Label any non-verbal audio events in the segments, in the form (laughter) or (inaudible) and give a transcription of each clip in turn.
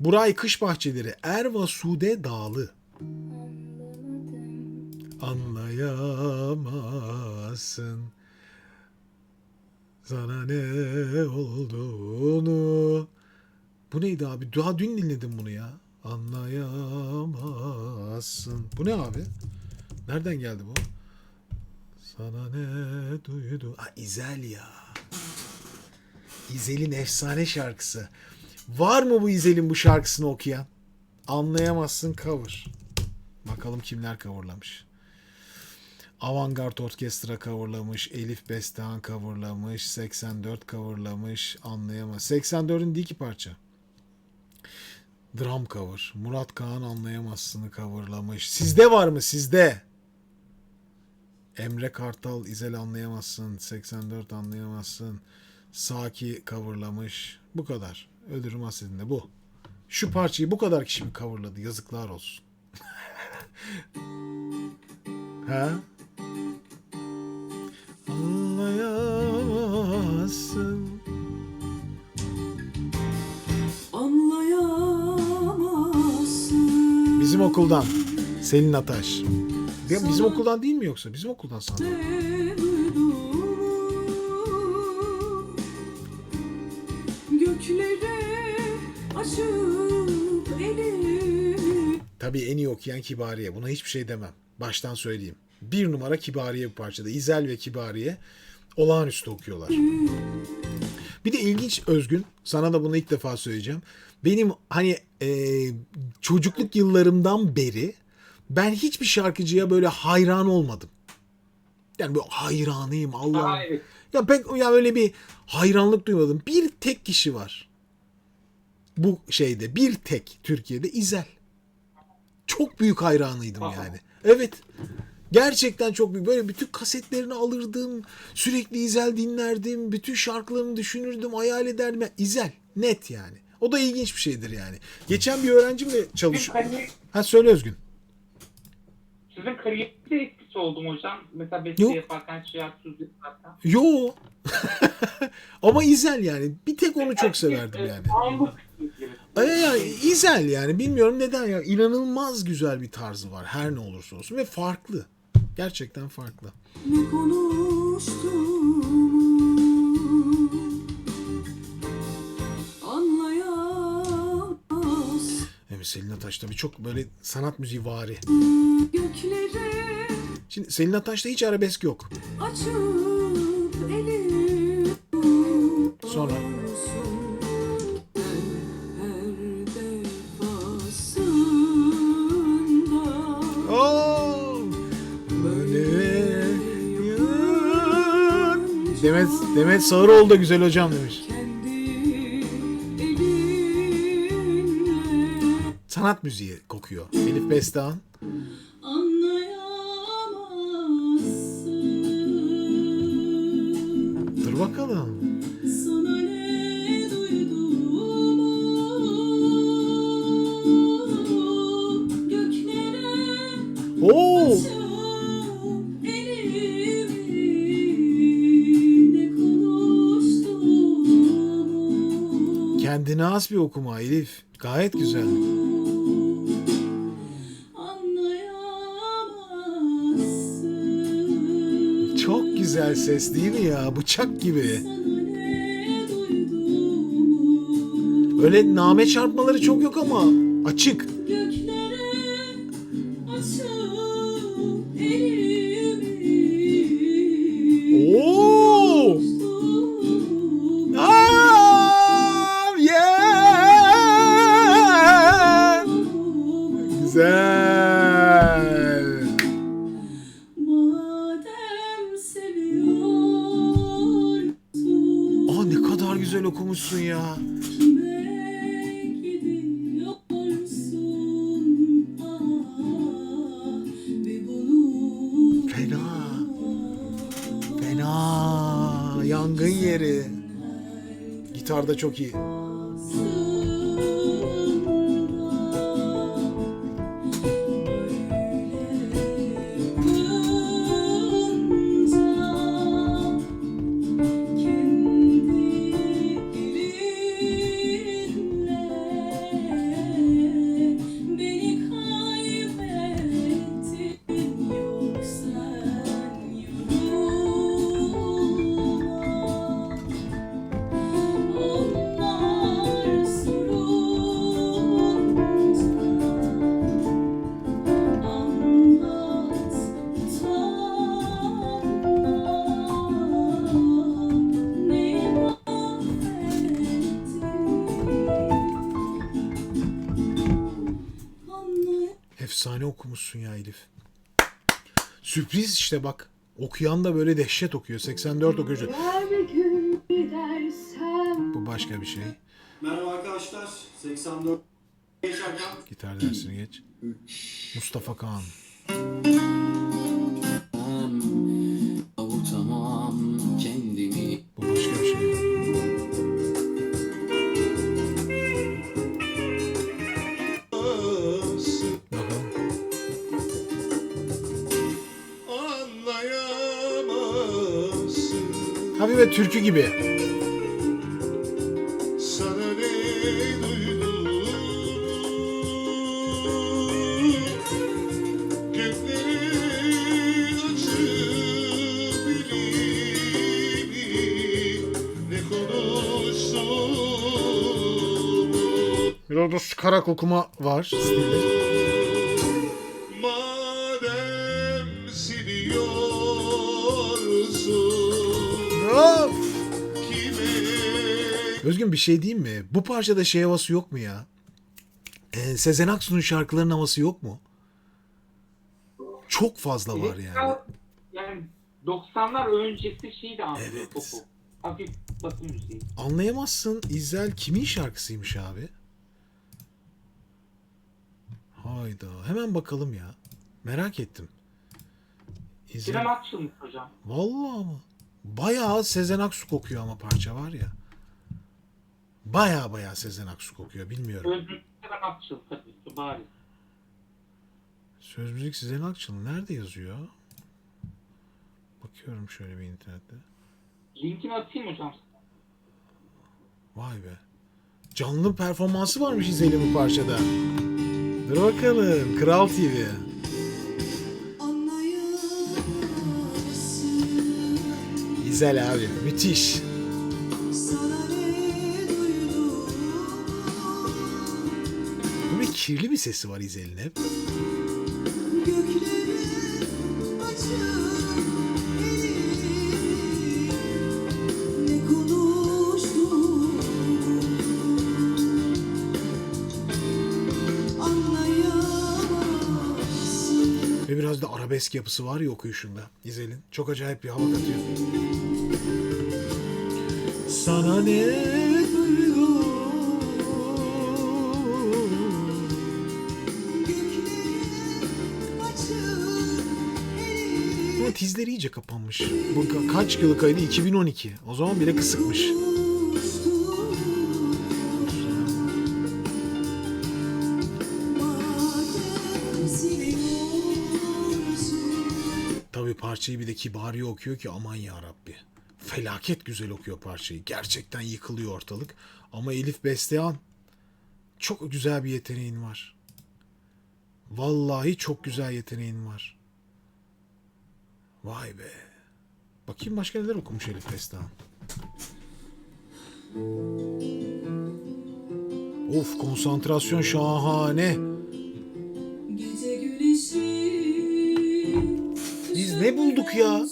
Buray Kış Bahçeleri. Erva Sude Dağlı. Anlayamazsın sana ne olduğunu. Bu neydi abi? Daha dün dinledim bunu ya. Anlayamazsın. Bu ne abi? Nereden geldi bu? Sana ne duydu? Ha İzel ya. İzel'in efsane şarkısı. Var mı bu İzel'in bu şarkısını okuyan? Anlayamazsın cover. Bakalım kimler coverlamış. Avantgard Orkestra coverlamış, Elif Bestehan coverlamış, 84 coverlamış, anlayamaz. 84'ün iki parça. Drum cover. Murat Kağan anlayamazsını coverlamış. Sizde var mı sizde? Emre Kartal İzel anlayamazsın. 84 anlayamazsın. Saki coverlamış. Bu kadar. Ölürüm hasretinde bu. Şu parçayı bu kadar kişi mi coverladı? Yazıklar olsun. (laughs) ha? Anlayamazsın. Anlayamazsın Bizim okuldan. Selin Ataş. Ya bizim okuldan değil mi yoksa? Bizim okuldan sandım. Göklere açıp elimi Tabii en iyi okuyan Kibariye. Buna hiçbir şey demem. Baştan söyleyeyim. Bir numara Kibariye bir parçada. İzel ve Kibariye olağanüstü okuyorlar. Bir de ilginç Özgün. Sana da bunu ilk defa söyleyeceğim. Benim hani e, çocukluk yıllarımdan beri ben hiçbir şarkıcıya böyle hayran olmadım. Yani böyle hayranıyım evet. Ya pek ya öyle bir hayranlık duymadım. Bir tek kişi var. Bu şeyde bir tek Türkiye'de İzel. Çok büyük hayranıydım Aa. yani. Evet. Gerçekten çok büyük. Böyle bütün kasetlerini alırdım. Sürekli İzel dinlerdim. Bütün şarkılarını düşünürdüm. Hayal ederdim. Ya, İzel. Net yani. O da ilginç bir şeydir yani. Geçen bir öğrencimle çalışıyor. kariyer, Ha söyle Özgün. Sizin kariyerinde etkisi oldu mu hocam? Mesela beste Yok. yaparken, şarkı yaparken. Yo. (laughs) Ama İzel yani. Bir tek onu çok severdim yani. Ay, yani İzel yani bilmiyorum neden ya inanılmaz güzel bir tarzı var her ne olursa olsun ve farklı. Gerçekten farklı. ne konuştuğumu Ataş tabii çok böyle sanat müziği vari. Göklere Şimdi Selin Ataş'ta hiç arabesk yok. açıp elimi Sonra Her defasında Demet, Demet Sağıroğlu da güzel hocam demiş. Sanat müziği kokuyor. Elif anlayamazsın Dur bakalım. Oo, kendine has bir okuma Elif. Gayet güzel. Güzel ses değil mi ya? Bıçak gibi. Öyle name çarpmaları çok yok ama açık. Fena. Fena. Yangın yeri. Gitarda çok iyi. Efsane okumuşsun ya Elif. Sürpriz işte bak. Okuyan da böyle dehşet okuyor. 84 okuyor. Her gün gidersem Bu başka bir şey. Merhaba arkadaşlar. 84 geçerken Gitar dersini geç. Mustafa Kaan. Bilimi. Ne konuşsun Biraz da sıkarak okuma var stilde. Özgün bir şey diyeyim mi? Bu parçada şey havası yok mu ya? Ee, Sezen Aksu'nun şarkılarının havası yok mu? Çok fazla var yani. Yani 90'lar öncesi şeyi de anlıyor Evet. topu. Hafif batı müziği. Anlayamazsın. İzel kimin şarkısıymış abi? Hayda. Hemen bakalım ya. Merak ettim. İzel. Sinan Akçıl'mış hocam. Vallahi ama. Bayağı Sezen Aksu kokuyor ama parça var ya. Bayağı bayağı Sezen Aksu kokuyor. Bilmiyorum. Özgür Sinan Akçıl tabii ki bari. Söz müzik Sezen Akçıl nerede yazıyor? Bakıyorum şöyle bir internette. Linkini atayım hocam. Vay be. Canlı performansı varmış İzel'in bu parçada. Dur bakalım. Kral TV. anlayamazsın İzel abi. Müthiş. Kirli bir sesi var İzel'in hep. Ve biraz da arabesk yapısı var ya okuyuşunda İzel'in. Çok acayip bir hava katıyor. Sana ne Ama tizleri iyice kapanmış. Bu ka- kaç yılı kaydı? 2012. O zaman bile kısıkmış. Tabii parçayı bir de kibari okuyor ki aman ya Rabbi. Felaket güzel okuyor parçayı. Gerçekten yıkılıyor ortalık. Ama Elif Besteyan çok güzel bir yeteneğin var. Vallahi çok güzel yeteneğin var. Vay be. Bakayım başka neler okumuş Elif Besteyan. Of konsantrasyon şahane. Biz ne bulduk ya?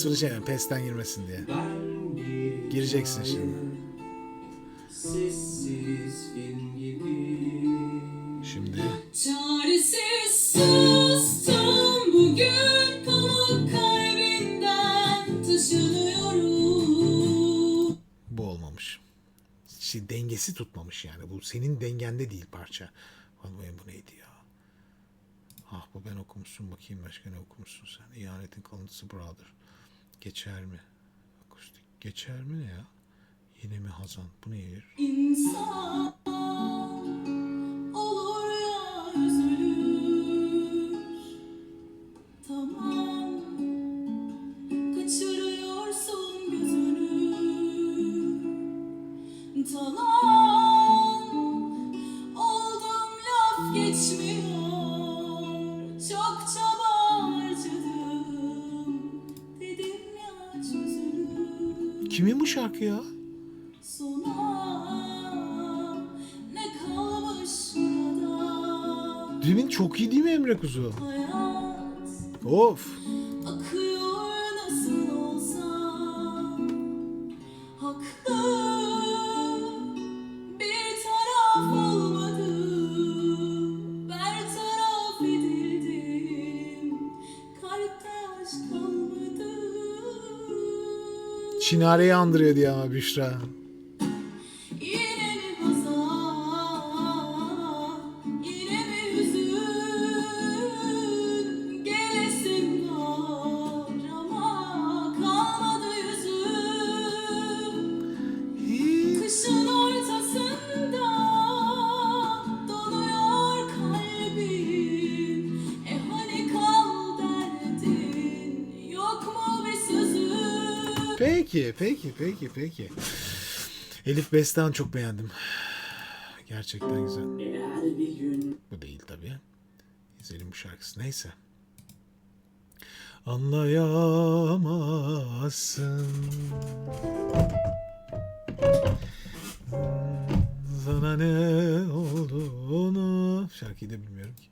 Kısmını şey yani pesten girmesin diye. Gireceksin şimdi. Şimdi Çaresiz sustum bugün pamuk kalbinden taşınıyorum. bu olmamış. Şey, dengesi tutmamış yani. Bu senin dengende değil parça. Lan bu, neydi ya? Ah bu ben okumuşsun. Bakayım başka ne okumuşsun sen. İhanetin kalıntısı Brother. Geçer mi? Akustik. Geçer mi ne ya? Yine mi Hazan? Bu ne yer? İnsan olur ya üzülür. Tamam kaçırıyorsun gözünü. Tamam oldum laf geçmiyor. Kimin bu şarkı ya? Demin çok iyi değil mi Emre Kuzu? Of. akıyor Çinare'yi andırıyor diye ama Büşra. Peki, peki, peki, peki. Elif Bestan çok beğendim. Gerçekten güzel. Bu değil tabii. İzleyelim bu şarkısı. Neyse. Anlayamazsın. Sana ne olduğunu. Şarkıyı da bilmiyorum ki.